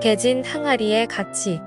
깨진 항아리의 가치.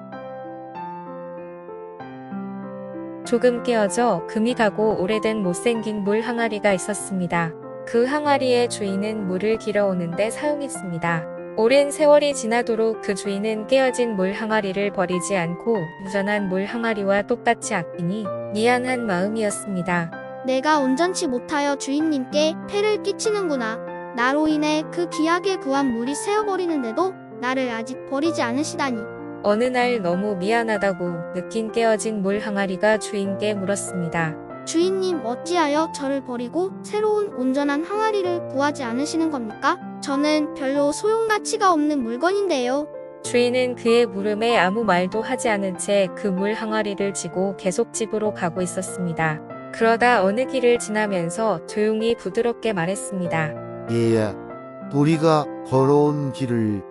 조금 깨어져 금이 가고 오래된 못생긴 물 항아리가 있었습니다. 그 항아리의 주인은 물을 길어오는데 사용했습니다. 오랜 세월이 지나도록 그 주인은 깨어진 물 항아리를 버리지 않고 유전한 물 항아리와 똑같이 아끼니 미안한 마음이었습니다. 내가 온전치 못하여 주인님께 폐를 끼치는구나. 나로 인해 그 귀하게 구한 물이 새어버리는데도 나를 아직 버리지 않으시다니. 어느 날 너무 미안하다고 느낀 깨어진 물 항아리가 주인께 물었습니다. 주인님 어찌하여 저를 버리고 새로운 온전한 항아리를 구하지 않으시는 겁니까? 저는 별로 소용가치가 없는 물건인데요. 주인은 그의 물음에 아무 말도 하지 않은 채 그 물 항아리를 지고 계속 집으로 가고 있었습니다. 그러다 어느 길을 지나면서 조용히 부드럽게 말했습니다. 얘야, 우리가 걸어온 길을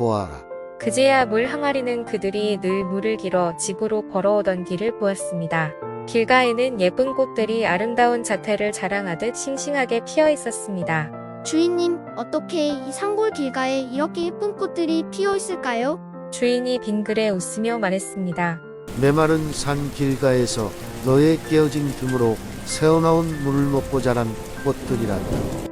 보아라. 그제야 물 항아리는 그들이 늘 물을 길어 집으로 걸어오던 길을 보았습니다. 길가에는 예쁜 꽃들이 아름다운 자태를 자랑하듯 싱싱하게 피어 있었습니다. 주인님, 어떻게 이 산골 길가에 이렇게 예쁜 꽃들이 피어 있을까요? 주인이 빙그레 웃으며 말했습니다. 메마른 산 길가에서 너의 깨어진 등으로 새어나온 물을 먹고 자란 꽃들이란다.